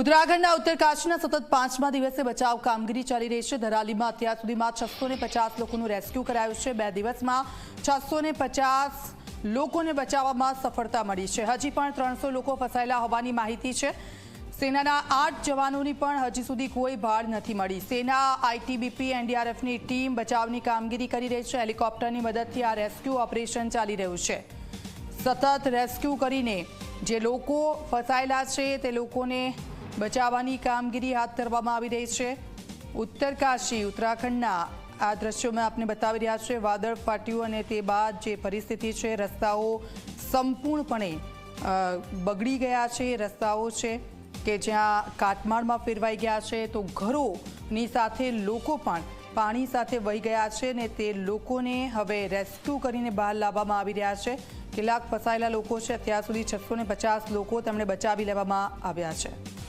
ઉત્તરાખંડના ઉત્તરકાશીના સતત પાંચમા દિવસે બચાવ કામગીરી ચાલી રહી છે. ધરાલીમાં અત્યાર સુધીમાં છસો લોકોનું રેસ્ક્યુ કરાયું છે. બે દિવસમાં છસો લોકોને બચાવવામાં સફળતા મળી છે. હજી પણ ત્રણસો લોકો ફસાયેલા હોવાની માહિતી છે. સેનાના આઠ જવાનોની પણ હજી સુધી કોઈ ભાળ નથી મળી. સેના, આઈટીબીપી, એનડીઆરએફની ટીમ બચાવની કામગીરી કરી રહી છે. હેલિકોપ્ટરની મદદથી આ રેસ્ક્યુ ઓપરેશન ચાલી રહ્યું છે. સતત રેસ્ક્યુ કરીને જે લોકો ફસાયેલા છે તે લોકોને બચાવવાની કામગીરી હાથ ધરવામાં આવી રહી છે. ઉત્તરકાશી ઉત્તરાખંડના આ દ્રશ્યોમાં આપને બતાવી રહ્યા છે. વાદળ ફાટ્યું અને તે બાદ જે પરિસ્થિતિ છે, રસ્તાઓ સંપૂર્ણપણે બગડી ગયા છે. રસ્તાઓ છે કે જ્યાં કાટમાળમાં ફેરવાઈ ગયા છે. તો ઘરોની સાથે લોકો પણ પાણી સાથે વહી ગયા છે ને તે લોકોને હવે રેસ્ક્યુ કરીને બહાર લાવવામાં આવી રહ્યા છે. કેટલાક ફસાયેલા લોકો છે. અત્યાર સુધી છસો લોકો તેમણે બચાવી લેવામાં આવ્યા છે.